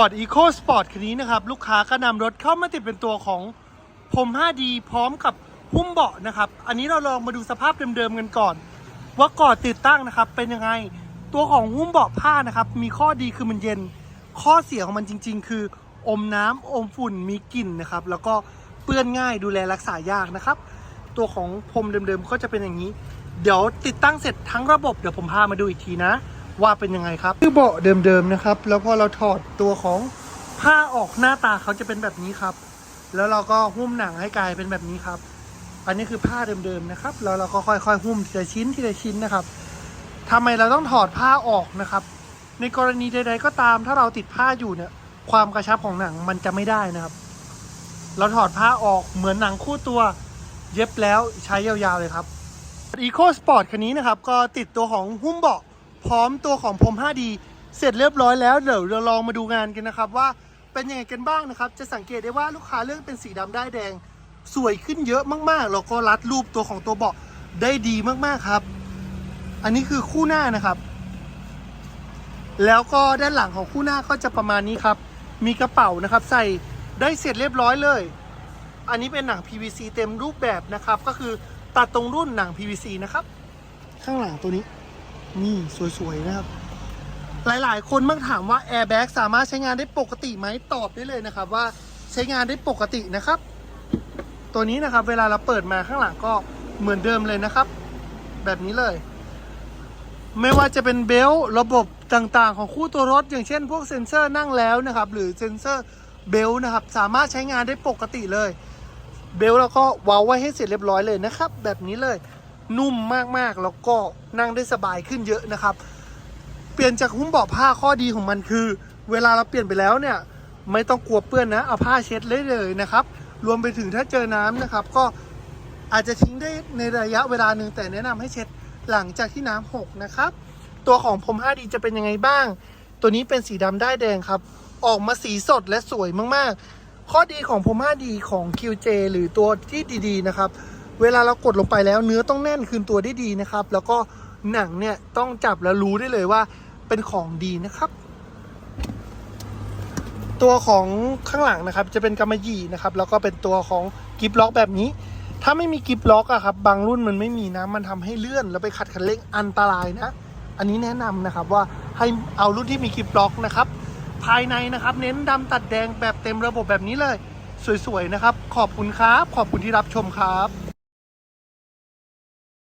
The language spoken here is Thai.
ปอร์ตอีโคสปอร์ตคันนี้นะครับ ลูกค้าก็นำรถเข้ามาติดเป็นตัวของพรม 5D พร้อมกับหุ้มเบาะนะครับ อันนี้เราลองมาดูสภาพเดิมๆกันก่อน ว่าก่อนติดตั้งนะครับ เป็นยังไงตัวของหุ้มเบาะผ้านะครับ มีข้อดีคือมันเย็น ข้อเสียของมันจริง ๆ คือ อมน้ำอมฝุ่นมีกลิ่นนะครับ แล้วก็เปื้อนง่ายดูแลรักษายากนะครับ ตัวของพรมเดิมๆก็จะเป็นอย่างนี้ เดี๋ยวติดตั้งเสร็จทั้งระบบเดี๋ยวผมพามาดูอีกทีนะ ว่าเป็นยังไงครับคือเบาะเดิมๆนะครับ แล้วพอเราถอดตัวของผ้าออกหน้าตาเขาจะเป็นแบบนี้ครับ แล้วเราก็หุ้มหนังให้กลายเป็นแบบนี้ครับ อันนี้คือผ้าเดิมๆนะครับ แล้วเราก็ค่อยๆหุ้มทีละชิ้นทีละชิ้นนะครับทำไมเราต้องถอดผ้าออกนะครับ ในกรณีใด ๆ ก็ตาม ถ้าเราติดผ้าอยู่เนี่ย ความกระชับของหนังมันจะไม่ได้นะครับ เราถอดผ้าออกเหมือนหนังคู่ตัว เย็บแล้วใช้ยาวๆเลยครับ Eco Sport คันนี้นะครับ ก็ติดตัวของหุ้มเบาะ พร้อมตัวของพรม 5D เสร็จเรียบร้อยแล้วเดี๋ยวเราลองมาดูงานกันนะครับว่าเป็นยังไงกันบ้างนะครับ จะสังเกตได้ว่าลูกค้าเลือกเป็นสีดำได้แดง สวยขึ้นเยอะมากๆแล้วก็รัดรูปตัวของตัวเบาะได้ดีมากๆครับ อันนี้คือคู่หน้านะครับ แล้วก็ด้านหลังของคู่หน้าก็จะประมาณนี้ครับ มีกระเป๋านะครับ ใส่ได้เสร็จเรียบร้อยเลย อันนี้เป็นหนัง PVC เต็มรูปแบบนะครับ ก็คือตัดตรงรุ่นหนัง PVC นะครับ ข้างหลังตัวนี้ นี่สวย ๆ นะครับ หลายๆ คนมักถามว่า Airbag สามารถใช้งานได้ปกติไหมตอบได้เลยนะครับ ว่าใช้งานได้ปกตินะครับ ตัวนี้นะครับ เวลาเราเปิดมาข้างหลังก็เหมือนเดิมเลยนะครับ แบบนี้เลย ไม่ว่าจะเป็นเบลต์ระบบต่างๆ ของคู่ตัวรถ อย่างเช่น พวกเซ็นเซอร์นั่งแล้วนะครับ หรือเซ็นเซอร์เบลต์นะครับ สามารถใช้งานได้ปกติเลย เบลต์เราก็ว้าไว้ให้เสร็จเรียบร้อยเลยนะครับ แบบนี้เลย นุ่มมากๆ แล้วก็นั่งได้สบายขึ้นเยอะนะครับ เปลี่ยนจากหุ้มเบาะผ้าข้อดีของมันคือ เวลาเราเปลี่ยนไปแล้วเนี่ย ไม่ต้องกลัวเปื้อนนะเอาผ้าเช็ดเลยเลยนะครับ รวมไปถึงถ้าเจอน้ำนะครับ ก็อาจจะทิ้งได้ในระยะเวลาหนึ่งแต่แนะนำให้เช็ดหลังจากที่น้ำหกนะครับ ตัวของผม 5D จะเป็นยังไงบ้าง ตัวนี้เป็นสีดำได้แดงครับ ออกมาสีสดและสวยมากๆ ข้อดีของผม 5D ของ QJ หรือตัวที่ดีๆนะครับ เวลาเรากดลงไปแล้วเนื้อต้องแน่นคืนตัวได้ดีนะครับ แล้วก็หนังเนี่ยต้องจับแล้วรู้ได้เลยว่าเป็นของดีนะครับ ตัวของข้างหลังนะครับ จะเป็นกำมะหยี่นะครับ แล้วก็เป็นตัวของกิฟล็อกแบบนี้ ถ้าไม่มีกิฟล็อกอะครับ บางรุ่นมันไม่มีนะ มันทำให้เลื่อนแล้วไปขัดคันเร่งอันตรายนะ อันนี้แนะนำนะครับว่าให้เอารุ่นที่มีกิฟล็อกนะครับ ภายในนะครับ เน้นดำตัดแดงแบบเต็มระบบแบบนี้เลย สวยๆนะครับ ขอบคุณครับ ขอบคุณที่รับชมครับ